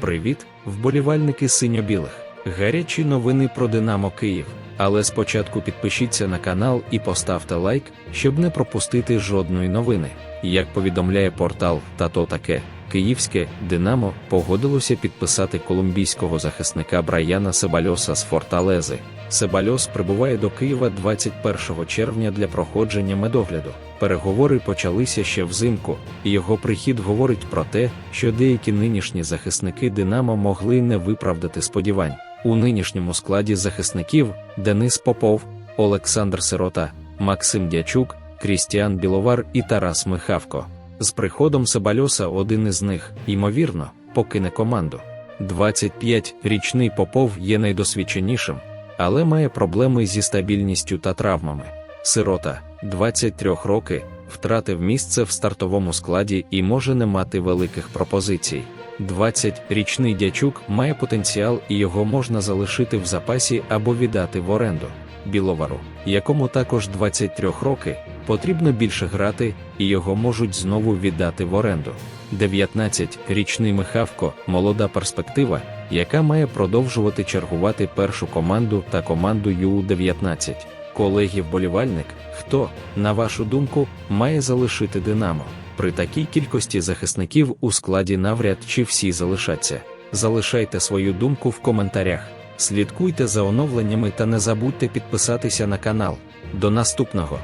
Привіт, вболівальники синьо-білих. Гарячі новини про Динамо Київ. Але спочатку підпишіться на канал і поставте лайк, щоб не пропустити жодної новини. Як повідомляє портал «Тато таке, київське Динамо погодилося підписати колумбійського захисника Брайана Себальоса з Форталези. Себальос прибуває до Києва 21 червня для проходження медогляду. Переговори почалися ще взимку, і його прихід говорить про те, що деякі нинішні захисники Динамо могли не виправдати сподівань. У нинішньому складі захисників Денис Попов, Олександр Сирота, Максим Дячук, Крістіан Біловар і Тарас Михавко. З приходом Себальоса один із них, ймовірно, покине команду. 25-річний Попов є найдосвідченішим, але має проблеми зі стабільністю та травмами. Сирота, 23 роки, втратив місце в стартовому складі і може не мати великих пропозицій. 20-річний дячук має потенціал і його можна залишити в запасі або віддати в оренду. Біловару, якому також 23 роки, потрібно більше грати, і його можуть знову віддати в оренду. 19-річний Михавко молода перспектива, яка має продовжувати чергувати першу команду та команду Ю-19. Колеги вболівальник, хто, на вашу думку, має залишити Динамо? При такій кількості захисників у складі навряд чи всі залишаться. Залишайте свою думку в коментарях. Слідкуйте за оновленнями та не забудьте підписатися на канал. До наступного!